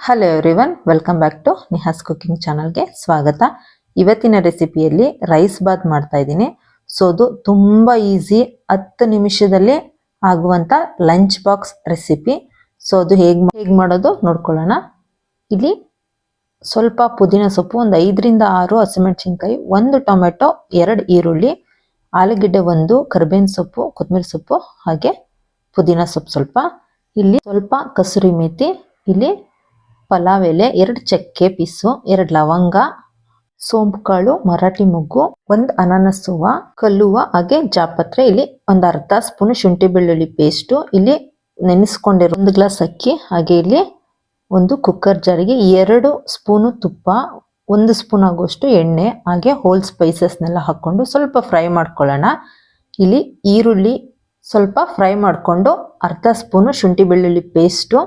Hello everyone welcome back to Nihas cooking ಚಾನಲ್ಗೆ ಸ್ವಾಗತ. ಇವತ್ತಿನ ರೆಸಿಪಿಯಲ್ಲಿ ರೈಸ್ ಬಾತ್ ಮಾಡ್ತಾ ಇದ್ದೀನಿ. ಸೊ ಅದು ತುಂಬ ಈಸಿ ಹತ್ತು ನಿಮಿಷದಲ್ಲಿ ಆಗುವಂಥ ಲಂಚ್ ಬಾಕ್ಸ್ ರೆಸಿಪಿ ಸೊ ಅದು ಹೇಗೆ ಹೇಗೆ ಮಾಡೋದು ನೋಡ್ಕೊಳ್ಳೋಣ. ಇಲ್ಲಿ ಸ್ವಲ್ಪ ಪುದೀನ ಸೊಪ್ಪು, ಒಂದು ಐದರಿಂದ ಆರು ಹಸಿಮೆಣಸಿನ್ಕಾಯಿ, ಒಂದು ಟೊಮೆಟೊ, ಎರಡು ಈರುಳ್ಳಿ, ಆಲೂಗೆಡ್ಡೆ ಒಂದು, ಕರ್ಬೇವಿನ ಸೊಪ್ಪು, ಕೊತ್ತಂಬರಿ ಸೊಪ್ಪು, ಹಾಗೆ ಪುದೀನ ಸೊಪ್ಪು ಸ್ವಲ್ಪ. ಇಲ್ಲಿ ಸ್ವಲ್ಪ ಕಸೂರಿ ಮೇಥಿ ಇಲ್ಲಿ ಪಲಾವ್ ಎಲೆ ಎರಡು ಚಕ್ಕೆ ಪೀಸು, ಎರಡು ಲವಂಗ ಸೋಂಪು ಕಾಳು ಮರಾಠಿ ಮೊಗ್ಗು, ಒಂದು ಅನಾನಸುವ, ಕಲ್ಲುವ, ಹಾಗೆ ಜಾಪತ್ರೆ. ಇಲ್ಲಿ ಒಂದು ಅರ್ಧ ಸ್ಪೂನ್ ಶುಂಠಿ ಬೆಳ್ಳುಳ್ಳಿ ಪೇಸ್ಟು ಇಲ್ಲಿ ನೆನೆಸ್ಕೊಂಡಿರೋ ಒಂದು ಗ್ಲಾಸ್ ಅಕ್ಕಿ, ಹಾಗೆ ಇಲ್ಲಿ ಒಂದು ಕುಕ್ಕರ್ ಜಾರಿಗೆ ಎರಡು ಸ್ಪೂನು ತುಪ್ಪ, ಒಂದು ಸ್ಪೂನ್ ಆಗುವಷ್ಟು ಎಣ್ಣೆ, ಹಾಗೆ ಹೋಲ್ ಸ್ಪೈಸಸ್ನೆಲ್ಲ ಹಾಕ್ಕೊಂಡು ಸ್ವಲ್ಪ ಫ್ರೈ ಮಾಡ್ಕೊಳ್ಳೋಣ. ಇಲ್ಲಿ ಈರುಳ್ಳಿ ಸ್ವಲ್ಪ ಫ್ರೈ ಮಾಡಿಕೊಂಡು ಅರ್ಧ ಸ್ಪೂನು ಶುಂಠಿ ಬೆಳ್ಳುಳ್ಳಿ ಪೇಸ್ಟು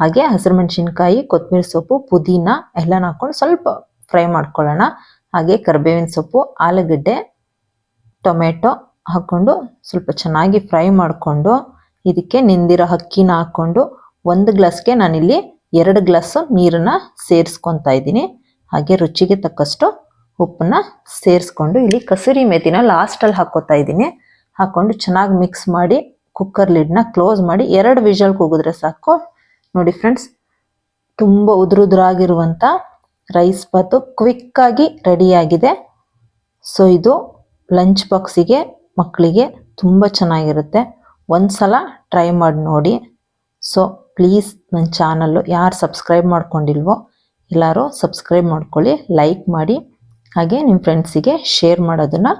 ಹಾಗೆ ಹಸಿರು ಮೆಣಸಿನ್ಕಾಯಿ ಕೊತ್ತಂಬರಿ ಸೊಪ್ಪು, ಪುದೀನ ಎಲ್ಲನ ಹಾಕೊಂಡು ಸ್ವಲ್ಪ ಫ್ರೈ ಮಾಡ್ಕೊಳ್ಳೋಣ. ಹಾಗೆ ಕರಿಬೇವಿನ ಸೊಪ್ಪು, ಆಲೂಗಡ್ಡೆ, ಟೊಮೆಟೊ ಹಾಕ್ಕೊಂಡು ಸ್ವಲ್ಪ ಚೆನ್ನಾಗಿ ಫ್ರೈ ಮಾಡಿಕೊಂಡು ಇದಕ್ಕೆ ನಿಂದಿರೋ ಅಕ್ಕಿನ ಹಾಕ್ಕೊಂಡು ಒಂದು ಗ್ಲಾಸ್ಗೆ ನಾನಿಲ್ಲಿ ಎರಡು ಗ್ಲಾಸು ನೀರನ್ನು ಸೇರಿಸ್ಕೊತಾ ಇದ್ದೀನಿ. ಹಾಗೆ ರುಚಿಗೆ ತಕ್ಕಷ್ಟು ಉಪ್ಪನ್ನ ಸೇರಿಸ್ಕೊಂಡು ಇಲ್ಲಿ ಕಸೂರಿ ಮೆತಿನ ಲಾಸ್ಟಲ್ಲಿ ಹಾಕೋತಾ ಇದ್ದೀನಿ. ಹಾಕ್ಕೊಂಡು ಚೆನ್ನಾಗಿ ಮಿಕ್ಸ್ ಮಾಡಿ ಕುಕ್ಕರ್ ಲಿಡ್ನ ಕ್ಲೋಸ್ ಮಾಡಿ ಎರಡು ವಿಷಲ್ ಕೂಗಿದ್ರೆ ಸಾಕು. ನೋಡಿ ಫ್ರೆಂಡ್ಸ್ ತುಂಬ ಉದುರುದುರಾಗಿರುವಂಥ ರೈಸ್ ಬಾತು ಕ್ವಿಕ್ಕಾಗಿ ರೆಡಿಯಾಗಿದೆ ಸೊ ಇದು ಲಂಚ್ ಬಾಕ್ಸಿಗೆ ಮಕ್ಕಳಿಗೆ ತುಂಬ ಚೆನ್ನಾಗಿರುತ್ತೆ. ಒಂದು ಸಲ ಟ್ರೈ ಮಾಡಿ ನೋಡಿ. ಸೊ ಪ್ಲೀಸ್ ನನ್ನ ಚಾನಲ್ಲು ಯಾರು ಸಬ್ಸ್ಕ್ರೈಬ್ ಮಾಡ್ಕೊಂಡಿಲ್ವೋ ಎಲ್ಲರೂ ಸಬ್ಸ್ಕ್ರೈಬ್ ಮಾಡ್ಕೊಳ್ಳಿ ಲೈಕ್ ಮಾಡಿ. ಹಾಗೆ ನಿಮ್ಮ ಫ್ರೆಂಡ್ಸಿಗೆ ಶೇರ್ ಮಾಡೋದನ್ನು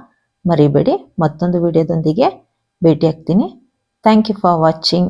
ಮರಿಬೇಡಿ. ಮತ್ತೊಂದು ವಿಡಿಯೋದೊಂದಿಗೆ ಭೇಟಿ ಆಗ್ತೀನಿ ಥ್ಯಾಂಕ್ ಯು ಫಾರ್ ವಾಚಿಂಗ್